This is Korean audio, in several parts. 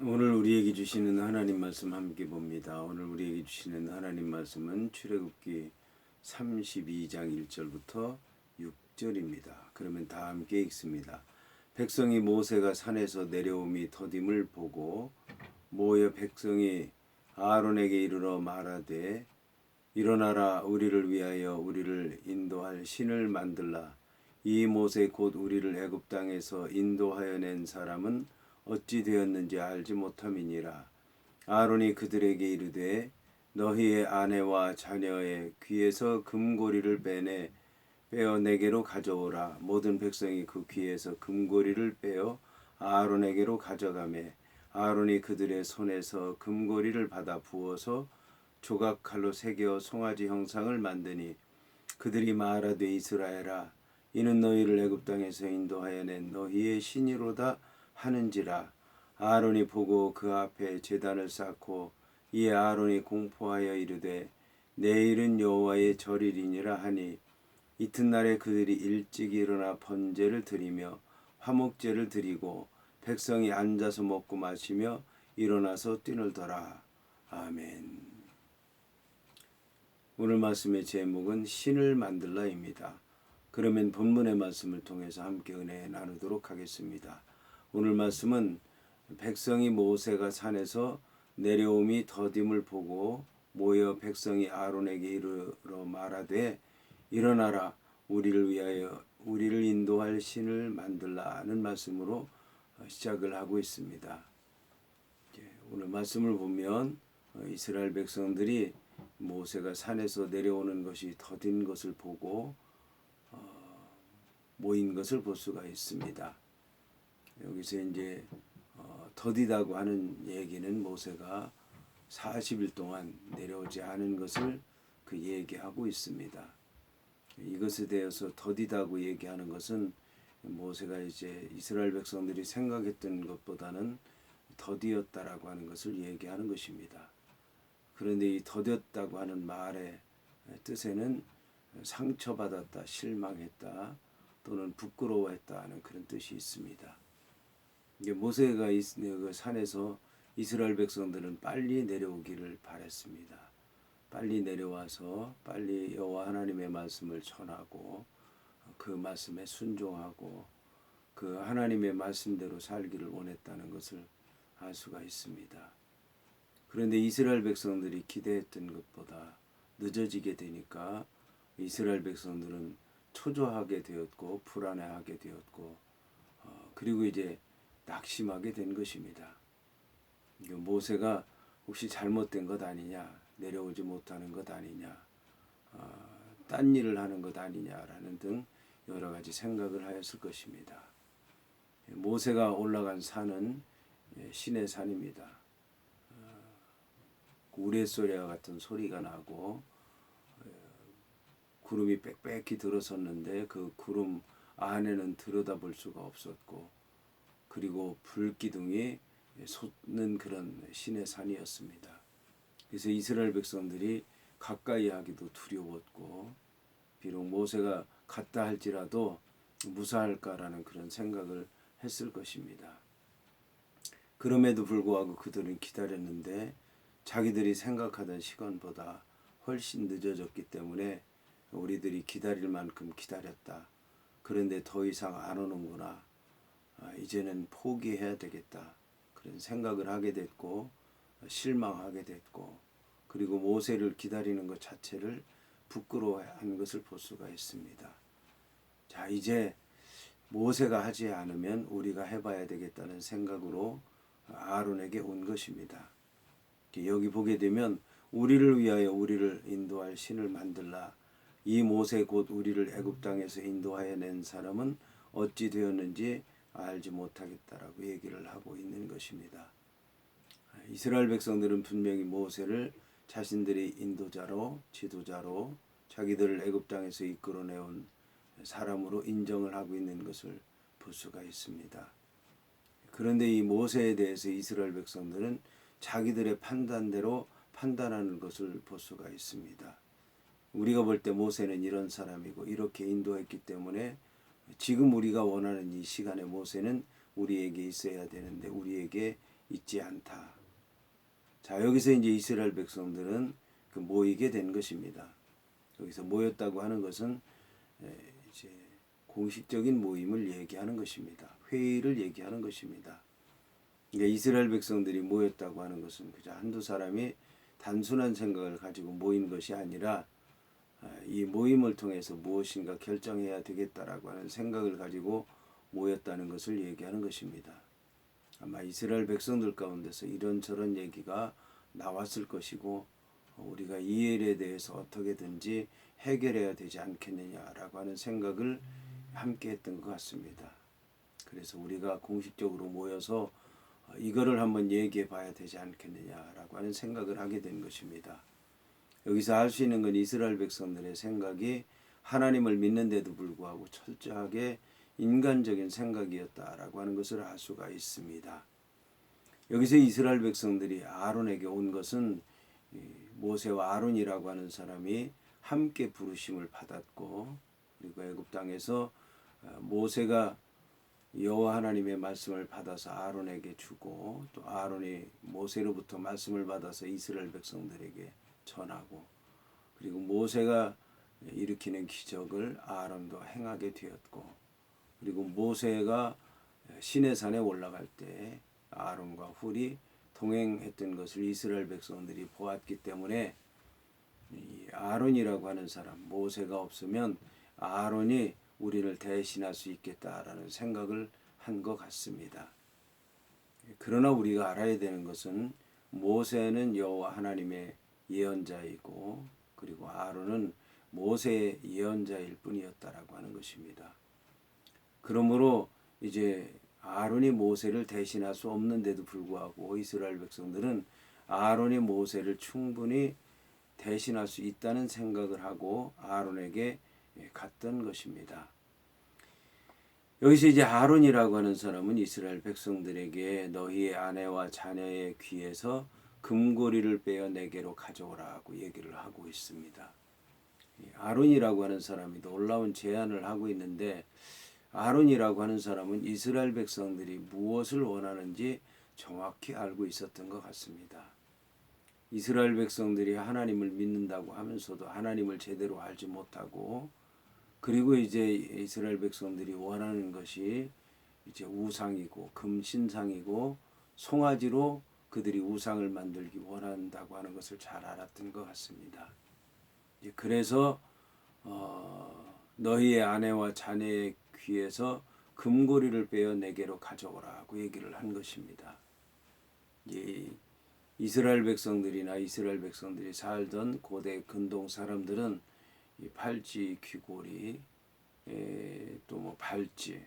오늘 우리에게 주시는 하나님 말씀 함께 봅니다. 오늘 우리에게 주시는 하나님 말씀은 출애굽기 32장 1절부터 6절입니다. 그러면 다 함께 읽습니다. 백성이 모세가 산에서 내려옴이 더딤을 보고 모여 백성이 아론에게 이르러 말하되 일어나라 우리를 위하여 우리를 인도할 신을 만들라 이 모세 곧 우리를 애굽 땅에서 인도하여 낸 사람은 어찌 되었는지 알지 못함이니라. 아론이 그들에게 이르되 너희의 아내와 자녀의 귀에서 금고리를 빼내 빼어 내게로 가져오라. 모든 백성이 그 귀에서 금고리를 빼어 아론에게로 가져가매 아론이 그들의 손에서 금고리를 받아 부어서 조각 칼로 새겨 송아지 형상을 만드니 그들이 말하되 이스라엘아 이는 너희를 애굽 땅에서 인도하여 낸 너희의 신이로다 하는지라 아론이 보고 그 앞에 제단을 쌓고 이에 아론이 공포하여 이르되 내일은 여호와의 절일이니라 하니 이튿날에 그들이 일찍 일어나 번제를 드리며 화목제를 드리고 백성이 앉아서 먹고 마시며 일어나서 뛰놀더라 아멘. 오늘 말씀의 제목은 신을 만들라입니다. 그러면 본문의 말씀을 통해서 함께 은혜 나누도록 하겠습니다. 오늘 말씀은 백성이 모세가 산에서 내려옴이 더딤을 보고 모여 백성이 아론에게 이르러 말하되 일어나라 우리를 위하여 우리를 인도할 신을 만들라는 말씀으로 시작을 하고 있습니다. 오늘 말씀을 보면 어, 이스라엘 백성들이 모세가 산에서 내려오는 것이 더딘 것을 보고 어, 모인 것을 볼 수가 있습니다. 여기서 이제 어, 더디다고 하는 얘기는 모세가 40일 동안 내려오지 않은 것을 그 얘기하고 있습니다. 이것에 대해서 더디다고 얘기하는 것은 모세가 이제 이스라엘 백성들이 생각했던 것보다는 더디었다라고 하는 것을 얘기하는 것입니다. 그런데 이 더뎠다고 하는 말의 뜻에는 상처받았다, 실망했다, 또는 부끄러워했다 하는 그런 뜻이 있습니다. 이게 모세가 그 산에서 이스라엘 백성들은 빨리 내려오기를 바랬습니다. 빨리 내려와서 빨리 여호와 하나님의 말씀을 전하고 그 말씀에 순종하고 그 하나님의 말씀대로 살기를 원했다는 것을 알 수가 있습니다. 그런데 이스라엘 백성들이 기대했던 것보다 늦어지게 되니까 이스라엘 백성들은 초조하게 되었고 불안해하게 되었고 어, 그리고 이제 낙심하게 된 것입니다. 모세가 혹시 잘못된 것 아니냐 내려오지 못하는 것 아니냐 어, 딴 일을 하는 것 아니냐라는 등 여러 가지 생각을 하였을 것입니다. 모세가 올라간 산은 예, 신의 산입니다. 어, 우레소리와 같은 소리가 나고 어, 구름이 빽빽히 들어섰는데 그 구름 안에는 들여다볼 수가 없었고 그리고 불기둥이 솟는 그런 신의 산이었습니다. 그래서 이스라엘 백성들이 가까이 하기도 두려웠고 비록 모세가 갔다 할지라도 무사할까라는 그런 생각을 했을 것입니다. 그럼에도 불구하고 그들은 기다렸는데 자기들이 생각하던 시간보다 훨씬 늦어졌기 때문에 우리들이 기다릴 만큼 기다렸다. 그런데 더 이상 안 오는구나. 아, 이제는 포기해야 되겠다. 그런 생각을 하게 됐고 실망하게 됐고 그리고 모세를 기다리는 것 자체를 부끄러워한 것을 볼 수가 있습니다. 자 이제 모세가 하지 않으면 우리가 해봐야 되겠다는 생각으로 아론에게 온 것입니다. 여기 보게 되면 우리를 위하여 우리를 인도할 신을 만들라. 이 모세 곧 우리를 애굽 땅에서 인도하여 낸 사람은 어찌 되었는지 알지 못하겠다라고 얘기를 하고 있는 것입니다. 이스라엘 백성들은 분명히 모세를 자신들의 인도자로 지도자로 자기들을 애굽 땅에서 이끌어 내온 사람으로 인정을 하고 있는 것을 볼 수가 있습니다. 그런데 이 모세에 대해서 이스라엘 백성들은 자기들의 판단대로 판단하는 것을 볼 수가 있습니다. 우리가 볼 때 모세는 이런 사람이고 이렇게 인도했기 때문에 지금 우리가 원하는 이 시간에 모세는 우리에게 있어야 되는데 우리에게 있지 않다. 자 여기서 이제 이스라엘 백성들은 그 모이게 된 것입니다. 여기서 모였다고 하는 것은 에, 이제 공식적인 모임을 얘기하는 것입니다. 회의를 얘기하는 것입니다. 그러니까 이스라엘 백성들이 모였다고 하는 것은 그저 한두 사람이 단순한 생각을 가지고 모인 것이 아니라 아, 이 모임을 통해서 무엇인가 결정해야 되겠다라고 하는 생각을 가지고 모였다는 것을 얘기하는 것입니다. 아마 이스라엘 백성들 가운데서 이런저런 얘기가 나왔을 것이고 어, 우리가 이 일에 대해서 어떻게든지 해결해야 되지 않겠느냐라고 하는 생각을 함께 했던 것 같습니다. 그래서 우리가 공식적으로 모여서 어, 이거를 한번 얘기해 봐야 되지 않겠느냐라고 하는 생각을 하게 된 것입니다. 여기서 알수 있는 건 이스라엘 백성들의 생각이 하나님을 믿는데도 불구하고 철저하게 인간적인 생각이었다라고 하는 것을 알 수가 있습니다. 여기서 이스라엘 백성들이 아론에게 온 것은 이 모세와 아론이라고 하는 사람이 함께 부르심을 받았고 그리고 애굽 땅에서 어, 모세가 여호와 하나님의 말씀을 받아서 아론에게 주고 또 아론이 모세로부터 말씀을 받아서 이스라엘 백성들에게 전하고 그리고 모세가 일으키는 기적을 아론도 행하게 되었고 그리고 모세가 시내산에 올라갈 때 아론과 훌이 동행했던 것을 이스라엘 백성들이 보았기 때문에 이 아론이라고 하는 사람 모세가 없으면 아론이 우리를 대신할 수 있겠다라는 생각을 한 것 같습니다. 그러나 우리가 알아야 되는 것은 모세는 여호와 하나님의 예언자이고 그리고 아론은 모세의 예언자일 뿐이었다라고 하는 것입니다. 그러므로 이제 아론이 모세를 대신할 수 없는데도 불구하고 이스라엘 백성들은 아론이 모세를 충분히 대신할 수 있다는 생각을 하고 아론에게 갔던 것입니다. 여기서 이제 아론이라고 하는 사람은 이스라엘 백성들에게 너희의 아내와 자녀의 귀에서 금고리를 빼어 내게로 가져오라고 얘기를 하고 있습니다. 아론이라고 하는 사람이 놀라운 제안을 하고 있는데 아론이라고 하는 사람은 이스라엘 백성들이 무엇을 원하는지 정확히 알고 있었던 것 같습니다. 이스라엘 백성들이 하나님을 믿는다고 하면서도 하나님을 제대로 알지 못하고 그리고 이제 이스라엘 백성들이 원하는 것이 이제 우상이고 금신상이고 송아지로 그들이 우상을 만들기 원한다고 하는 것을 잘 알았던 것 같습니다. 그래서 어, 너희의 아내와 자녀의 귀에서 금고리를 빼어 내게로 가져오라고 얘기를 한 것입니다. 이 이스라엘 백성들이나 이스라엘 백성들이 살던 고대 근동 사람들은 이 팔찌, 귀고리, 또 뭐 발찌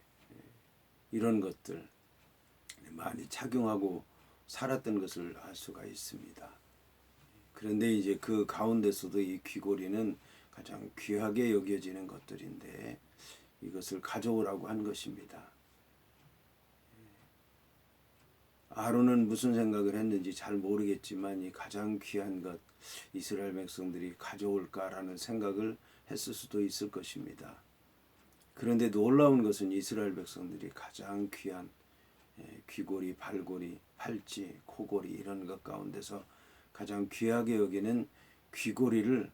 이런 것들 많이 착용하고 살았던 것을 알 수가 있습니다. 그런데 이제 그 가운데서도 이 귀고리는 가장 귀하게 여겨지는 것들인데 이것을 가져오라고 한 것입니다. 아론은 무슨 생각을 했는지 잘 모르겠지만 이 가장 귀한 것 이스라엘 백성들이 가져올까라는 생각을 했을 수도 있을 것입니다. 그런데 놀라운 것은 이스라엘 백성들이 가장 귀한 예, 귀고리, 발고리, 팔찌, 코고리 이런 것 가운데서 가장 귀하게 여기는 귀고리를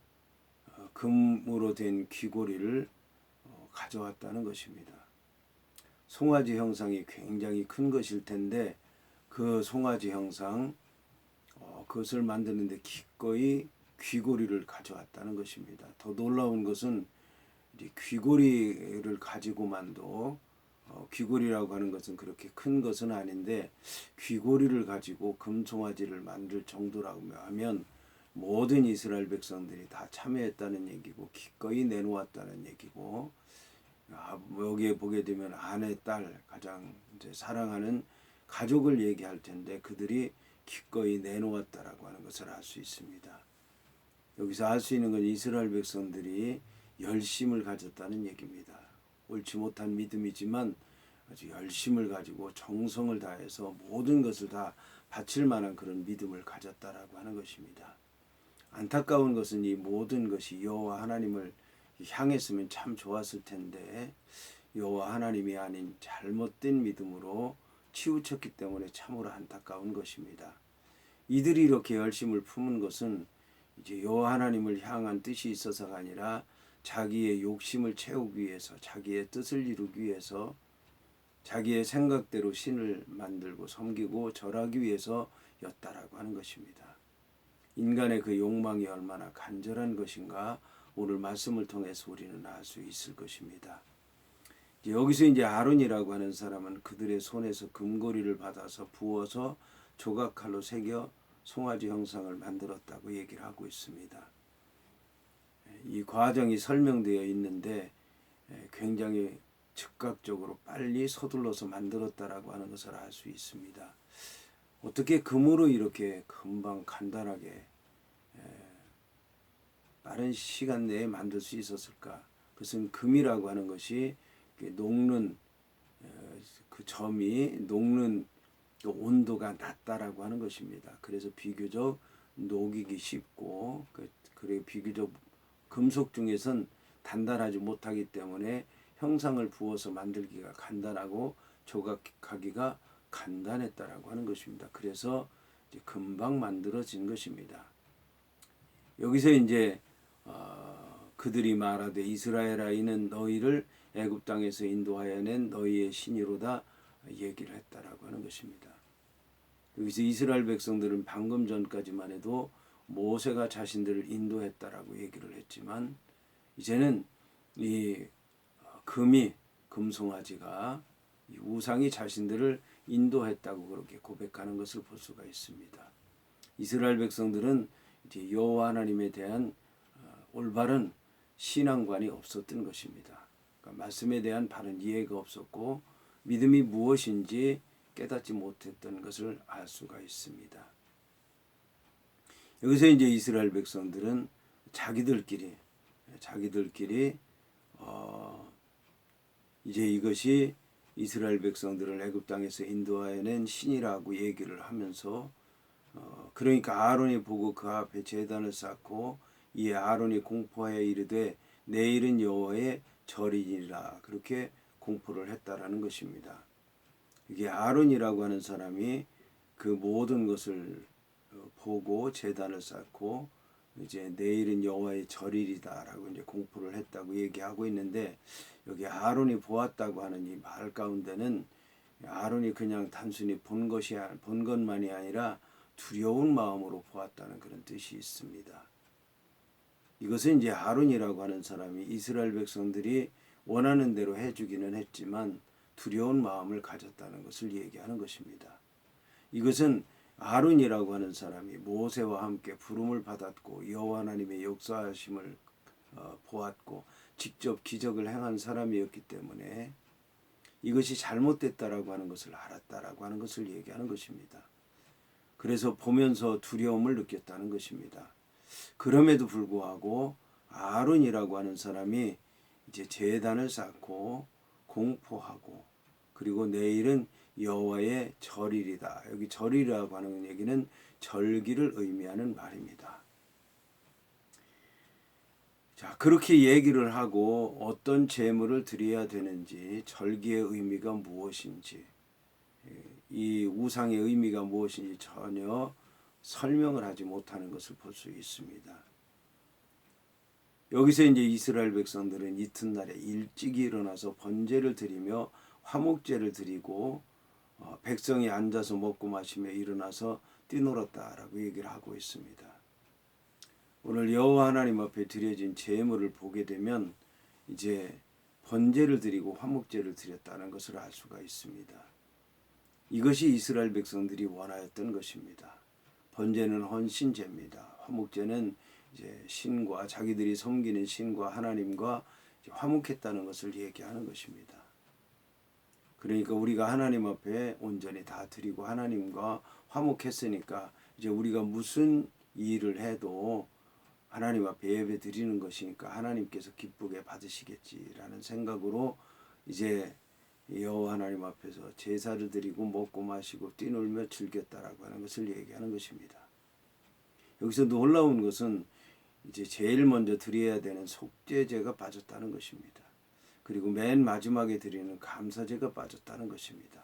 어, 금으로 된 귀고리를 어, 가져왔다는 것입니다. 송아지 형상이 굉장히 큰 것일 텐데 그 송아지 형상 어, 그것을 만드는데 기꺼이 귀고리를 가져왔다는 것입니다. 더 놀라운 것은 귀고리를 가지고만도 어, 귀고리라고 하는 것은 그렇게 큰 것은 아닌데 귀고리를 가지고 금송아지를 만들 정도라고 하면 모든 이스라엘 백성들이 다 참여했다는 얘기고 기꺼이 내놓았다는 얘기고 아, 여기에 보게 되면 아내, 딸 가장 이제 사랑하는 가족을 얘기할 텐데 그들이 기꺼이 내놓았다라고 하는 것을 알 수 있습니다. 여기서 알 수 있는 건 이스라엘 백성들이 열심을 가졌다는 얘기입니다. 옳지 못한 믿음이지만 아주 열심을 가지고 정성을 다해서 모든 것을 다 바칠 만한 그런 믿음을 가졌다라고 하는 것입니다. 안타까운 것은 이 모든 것이 여호와 하나님을 향했으면 참 좋았을 텐데 여호와 하나님이 아닌 잘못된 믿음으로 치우쳤기 때문에 참으로 안타까운 것입니다. 이들이 이렇게 열심을 품은 것은 이제 여호와 하나님을 향한 뜻이 있어서가 아니라 자기의 욕심을 채우기 위해서 자기의 뜻을 이루기 위해서 자기의 생각대로 신을 만들고 섬기고 절하기 위해서였다라고 하는 것입니다. 인간의 그 욕망이 얼마나 간절한 것인가 오늘 말씀을 통해서 우리는 알 수 있을 것입니다. 여기서 이제 아론이라고 하는 사람은 그들의 손에서 금고리를 받아서 부어서 조각칼로 새겨 송아지 형상을 만들었다고 얘기를 하고 있습니다. 이 과정이 설명되어 있는데 굉장히 즉각적으로 빨리 서둘러서 만들었다라고 하는 것을 알 수 있습니다. 어떻게 금으로 이렇게 금방 간단하게 빠른 시간 내에 만들 수 있었을까? 그것은 금이라고 하는 것이 녹는 그 점이 녹는 그 온도가 낮다라고 하는 것입니다. 그래서 비교적 녹이기 쉽고 그리고 비교적 금속 중에선 단단하지 못하기 때문에 형상을 부어서 만들기가 간단하고 조각하기가 간단했다라고 하는 것입니다. 그래서 금방 만들어진 것입니다. 여기서 이제 어, 그들이 말하되 이스라엘 아 이는 너희를 애굽 땅에서 인도하여 낸 너희의 신이로다 얘기를 했다라고 하는 것입니다. 여기서 이스라엘 백성들은 방금 전까지만 해도 모세가 자신들을 인도했다라고 얘기를 했지만 이제는 이 금이 금송아지가 이 우상이 자신들을 인도했다고 그렇게 고백하는 것을 볼 수가 있습니다. 이스라엘 백성들은 이제 여호와 하나님에 대한 어, 올바른 신앙관이 없었던 것입니다. 그러니까 말씀에 대한 바른 이해가 없었고 믿음이 무엇인지 깨닫지 못했던 것을 알 수가 있습니다. 여기서 이제 이스라엘 백성들은 자기들끼리 자기들끼리 어 이제 이것이 이스라엘 백성들을 애굽 땅에서 인도하여낸 신이라고 얘기를 하면서 어 그러니까 아론이 보고 그 앞에 제단을 쌓고 이에 아론이 공포하여 이르되 내일은 여호와의 절이니라 그렇게 공포를 했다라는 것입니다. 이게 아론이라고 하는 사람이 그 모든 것을 어, 보고 제단을 쌓고 이제 내일은 여호와의 절일이다라고 이제 공포를 했다고 얘기하고 있는데 여기 아론이 보았다고 하는 이 말 가운데는 아론이 그냥 단순히 본 것이 본 것만이 아니라 두려운 마음으로 보았다는 그런 뜻이 있습니다. 이것은 이제 아론이라고 하는 사람이 이스라엘 백성들이 원하는 대로 해주기는 했지만 두려운 마음을 가졌다는 것을 얘기하는 것입니다. 이것은 아론이라고 하는 사람이 모세와 함께 부름을 받았고 여호와 하나님의 역사하심을 어, 보았고 직접 기적을 행한 사람이었기 때문에 이것이 잘못됐다라고 하는 것을 알았다라고 하는 것을 얘기하는 것입니다. 그래서 보면서 두려움을 느꼈다는 것입니다. 그럼에도 불구하고 아론이라고 하는 사람이 이제 제단을 쌓고 공포하고 그리고 내일은 여호와의 절일이다. 여기 절이라고 하는 얘기는 절기를 의미하는 말입니다. 자, 그렇게 얘기를 하고 어떤 제물을 드려야 되는지, 절기의 의미가 무엇인지, 이 우상의 의미가 무엇인지 전혀 설명을 하지 못하는 것을 볼 수 있습니다. 여기서 이제 이스라엘 백성들은 이튿날에 일찍 일어나서 번제를 드리며 화목제를 드리고 어, 백성이 앉아서 먹고 마시며 일어나서 뛰놀았다라고 얘기를 하고 있습니다. 오늘 여호와 하나님 앞에 드려진 제물을 보게 되면 이제 번제를 드리고 화목제를 드렸다는 것을 알 수가 있습니다. 이것이 이스라엘 백성들이 원하였던 것입니다. 번제는 헌신제입니다. 화목제는 이제 신과 자기들이 섬기는 신과 하나님과 화목했다는 것을 얘기하는 것입니다. 그러니까 우리가 하나님 앞에 온전히 다 드리고 하나님과 화목했으니까 이제 우리가 무슨 일을 해도 하나님 앞에 예배 드리는 것이니까 하나님께서 기쁘게 받으시겠지라는 생각으로 이제 여호와 하나님 앞에서 제사를 드리고 먹고 마시고 뛰놀며 즐겼다라고 하는 것을 얘기하는 것입니다. 여기서 놀라운 것은 이제 제일 먼저 드려야 되는 속죄제가 빠졌다는 것입니다. 그리고 맨 마지막에 드리는 감사제가 빠졌다는 것입니다.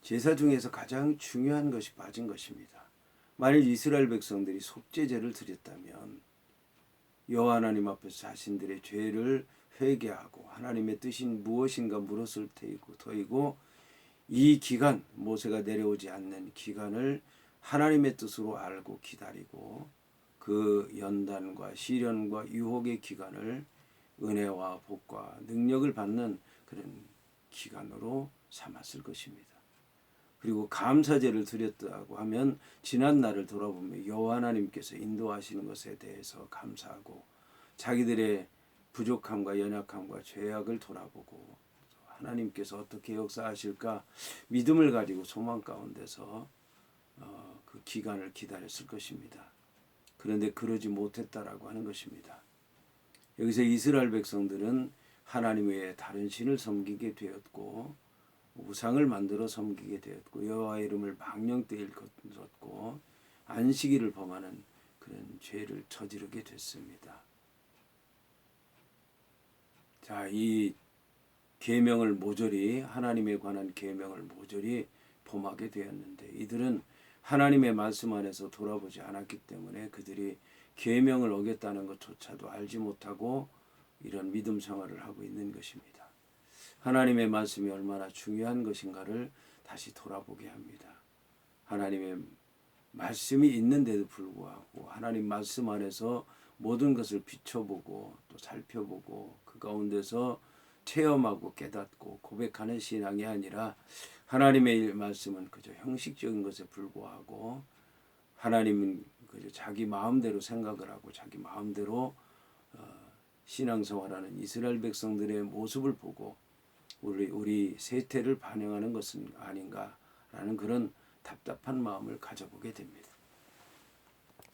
제사 중에서 가장 중요한 것이 빠진 것입니다. 만일 이스라엘 백성들이 속죄제를 드렸다면 여호와 하나님 앞에서 자신들의 죄를 회개하고 하나님의 뜻이 무엇인가 물었을 테이고 터이고 이 기간 모세가 내려오지 않는 기간을 하나님의 뜻으로 알고 기다리고 그 연단과 시련과 유혹의 기간을 은혜와 복과 능력을 받는 그런 기간으로 삼았을 것입니다. 그리고 감사제를 드렸다고 하면 지난 날을 돌아보며 여호와 하나님께서 인도하시는 것에 대해서 감사하고 자기들의 부족함과 연약함과 죄악을 돌아보고 하나님께서 어떻게 역사하실까 믿음을 가지고 소망 가운데서 어, 그 기간을 기다렸을 것입니다. 그런데 그러지 못했다라고 하는 것입니다. 여기서 이스라엘 백성들은 하나님 외에 다른 신을 섬기게 되었고 우상을 만들어 섬기게 되었고 여호와 이름을 망령되이 일컫었고 안식일을 범하는 그런 죄를 저지르게 됐습니다. 자, 이 계명을 모조리 하나님에 관한 계명을 모조리 범하게 되었는데 이들은 하나님의 말씀 안에서 돌아보지 않았기 때문에 그들이 계명을 어겼다는 것조차도 알지 못하고 이런 믿음 생활을 하고 있는 것입니다. 하나님의 말씀이 얼마나 중요한 것인가를 다시 돌아보게 합니다. 하나님의 말씀이 있는데도 불구하고 하나님 말씀 안에서 모든 것을 비춰보고 또 살펴보고 그 가운데서 체험하고 깨닫고 고백하는 신앙이 아니라 하나님의 말씀은 그저 형식적인 것에 불과하고 하나님은 그저 자기 마음대로 생각을 하고 자기 마음대로 어, 신앙생활하는 이스라엘 백성들의 모습을 보고 우리 우리 세태를 반영하는 것은 아닌가라는 그런 답답한 마음을 가져보게 됩니다.